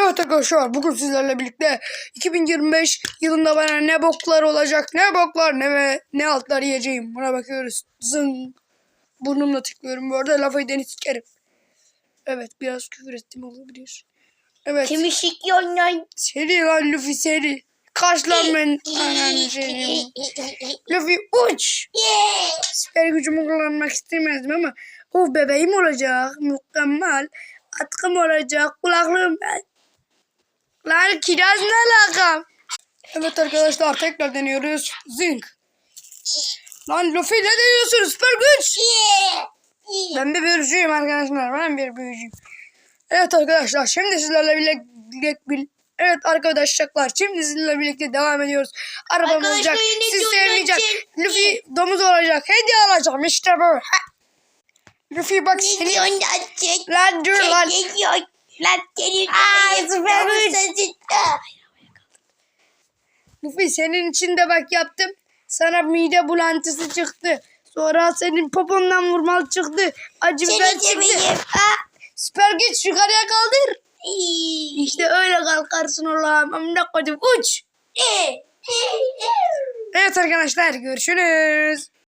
Evet arkadaşlar bugün sizlerle birlikte 2025 yılında bana ne boklar olacak ne boklar ne ne altlar yiyeceğim buna bakıyoruz. Zın. Burnumla tıklıyorum bu arada lafayı deniz sikerim. Evet biraz küfür ettim olabilir. Evet Kimi sikiyorsun lan? seri lan Luffy seri. Kaç lan ben ananı. Luffy uç. Süper gücümü kullanmak istemezdim ama o bebeğim olacak. Mükemmel. Atkım olacak. Kulaklığım ben. Lan kiraz ne alakam? Evet arkadaşlar tekrar deniyoruz. Zing. Lan Luffy ne deniyorsun? Süper güç. Ben bir büyücüyüm arkadaşlar. Ben bir büyücüyüm. Evet arkadaşlar şimdi sizlerle birlikte Evet arkadaşlar şimdi sizlerle birlikte devam ediyoruz. Arabam Arkadaşlar olacak. Siz sevmeyecek. Luffy domuz olacak. Hediye alacağım işte bu. Luffy bak seni. Lan dur lan. Lan senin Aa, gibi süper yapmamı güç. sensin. Ah. Luffy senin için de bak yaptım. Sana mide bulantısı çıktı. Sonra senin popondan vurmalı çıktı. Acı biber çıktı. Ah. Süper güç yukarıya kaldır. İşte öyle kalkarsın Allah'ım. Amına koydum uç. Evet arkadaşlar görüşürüz.